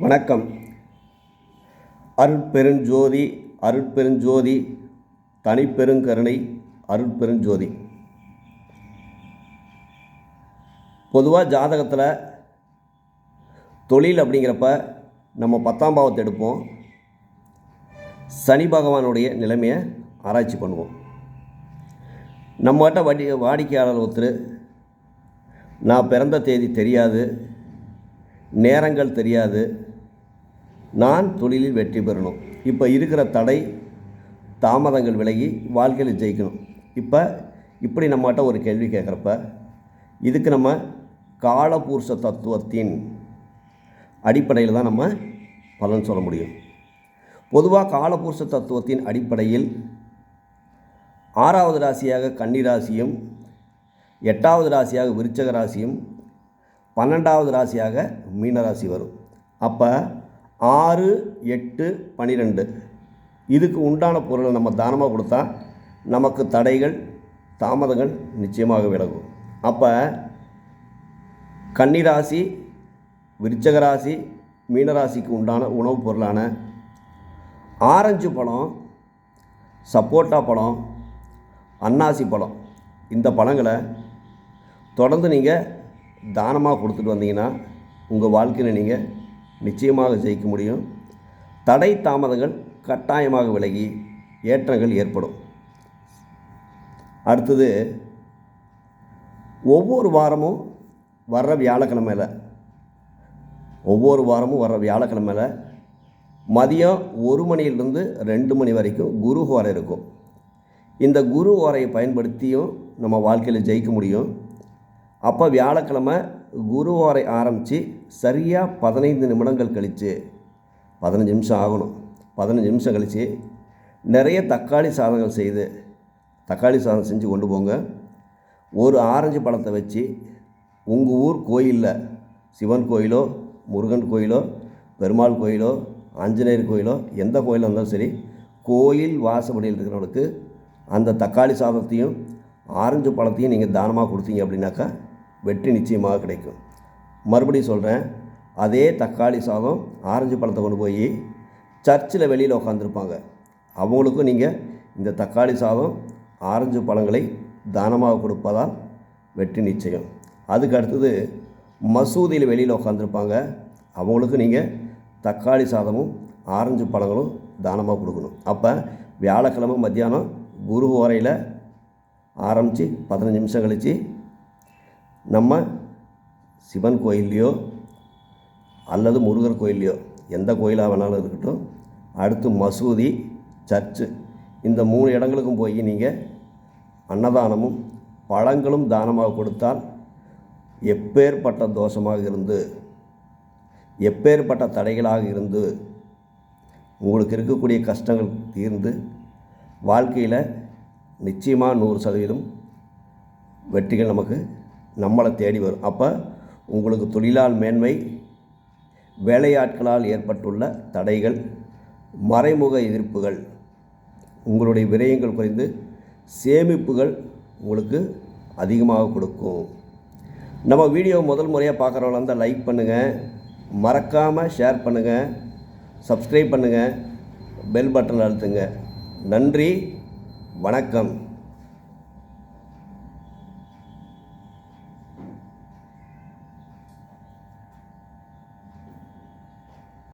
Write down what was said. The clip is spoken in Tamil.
வணக்கம். அருட்பெருஞ்சோதி அருட்பெருஞ்சோதி தனிப்பெருங்கருணை அருட்பெருஞ்சோதி. பொதுவாக ஜாதகத்தில் தொழில் அப்படிங்கிறப்ப நம்ம பத்தாம் பாவத்தை எடுப்போம். சனி பகவானுடைய நிலைமையை ஆராய்ச்சி பண்ணுவோம். நம்மகிட்ட வடி வாடிக்கையாளர் ஒருத்தர் நான் பிறந்த தேதி தெரியாது நேரங்கள் தெரியாது. நான் தொழிலில் வெற்றி பெறணும். இப்போ இருக்கிற தடை தாமதங்கள் விலகி வாழ்க்கையில் ஜெயிக்கணும். இப்போ இப்படி நம்மகிட்ட ஒரு கேள்வி கேட்குறப்ப இதுக்கு நம்ம காலபூர்ஷ தத்துவத்தின் அடிப்படையில் தான் நம்ம பலன் சொல்ல முடியும். பொதுவாக காலபூர்ஷ தத்துவத்தின் அடிப்படையில் ஆறாவது ராசியாக கன்னி ராசியும் எட்டாவது ராசியாக விருச்சக ராசியும் பன்னெண்டாவது ராசியாக மீனராசி வரும். அப்போ ஆறு எட்டு பன்னிரெண்டு இதுக்கு உண்டான பொருளை நம்ம தானமாக கொடுத்தா நமக்கு தடைகள் தாமதங்கள் நிச்சயமாக விலகும். அப்போ கன்னிராசி விருச்சகராசி மீனராசிக்கு உண்டான உணவுப் பொருளான ஆரஞ்சு பழம் சப்போட்டா பழம் அன்னாசி பழம். இந்த பழங்களை தொடர்ந்து நீங்கள் தானமாக கொடுத்துட்டு வந்தீங்கன்னா உங்கள் வாழ்க்கையில் நீங்கள் நிச்சயமாக ஜெயிக்க முடியும். தடை தாமதங்கள் கட்டாயமாக விலகி ஏற்றங்கள் ஏற்படும். அடுத்தது ஒவ்வொரு வாரமும் வர்ற வியாழக்கிழமையில் ஒவ்வொரு வாரமும் வர்ற வியாழக்கிழமையில் மதியம் ஒரு மணியிலிருந்து ரெண்டு மணி வரைக்கும் குரு ஓரை இருக்கும். இந்த குரு ஓரையை பயன்படுத்தியும் நம்ம வாழ்க்கையில் ஜெயிக்க முடியும். அப்போ வியாழக்கிழமை குரு ஆரம்பித்து சரியாக பதினைந்து நிமிடங்கள் கழித்து பதினஞ்சு நிமிஷம் ஆகணும். பதினஞ்சு நிமிஷம் கழித்து நிறைய தக்காளி சாதங்கள் செய்து தக்காளி சாதம் செஞ்சு கொண்டு போங்க. ஒரு ஆரஞ்சு பழத்தை வச்சு உங்கள் ஊர் கோயிலில் சிவன் கோயிலோ முருகன் கோயிலோ பெருமாள் கோயிலோ ஆஞ்சநேயர் கோயிலோ எந்த கோயிலாக இருந்தாலும் சரி கோயில் வாசப்படியில் இருக்கிறவங்களுக்கு அந்த தக்காளி சாதத்தையும் ஆரஞ்சு பழத்தையும் நீங்கள் தானமாக கொடுத்தீங்க அப்படின்னாக்கா வெற்றி நிச்சயமாக கிடைக்கும். மறுபடியும் சொல்கிறேன் அதே தக்காளி சாதம் ஆரஞ்சு பழத்தை கொண்டு போய் சர்ச்சில் வெளியில் உட்காந்துருப்பாங்க அவங்களுக்கும் நீங்கள் இந்த தக்காளி சாதம் ஆரஞ்சு பழங்களை தானமாக கொடுப்பதால் வெற்றி நிச்சயம். அதுக்கு அடுத்தது மசூதியில் வெளியில் உட்காந்துருப்பாங்க அவங்களுக்கும் நீங்கள் தக்காளி சாதமும் ஆரஞ்சு பழங்களும் தானமாக கொடுக்கணும். அப்போ வியாழக்கிழமை மத்தியானம் குரு ஓரையில் ஆரம்பித்து பதினஞ்சு நிமிஷம் கழித்து நம்ம சிவன் கோயில்லையோ அல்லது முருகர் கோயில்லையோ எந்த கோயிலாக வேணாலும் இருக்கட்டும் அடுத்து மசூதி சர்ச்சு இந்த மூணு இடங்களுக்கும் போய் நீங்கள் அன்னதானமும் பழங்களும் தானமாக கொடுத்தால் எப்பேற்பட்ட தோஷமாக இருந்து எப்பேற்பட்ட தடைகளாக இருந்து உங்களுக்கு இருக்கக்கூடிய கஷ்டங்கள் தீர்ந்து வாழ்க்கையில் நிச்சயமாக நூறு சதவீதம் வெற்றிகள் நமக்கு நம்மளை தேடி வரும். அப்போ உங்களுக்கு தொழிலால் மேன்மை வேலையாட்களால் ஏற்பட்டுள்ள தடைகள் மறைமுக எதிர்ப்புகள் உங்களுடைய விரயங்கள் குறைந்து சேமிப்புகள் உங்களுக்கு அதிகமாக கொடுக்கும். நம்ம வீடியோ முதல் முறையாக பார்க்குறவங்களா இருந்தால் லைக் பண்ணுங்கள் மறக்காமல் ஷேர் பண்ணுங்கள் சப்ஸ்கிரைப் பண்ணுங்கள் பெல் பட்டன் அழுத்துங்க. நன்றி. வணக்கம்.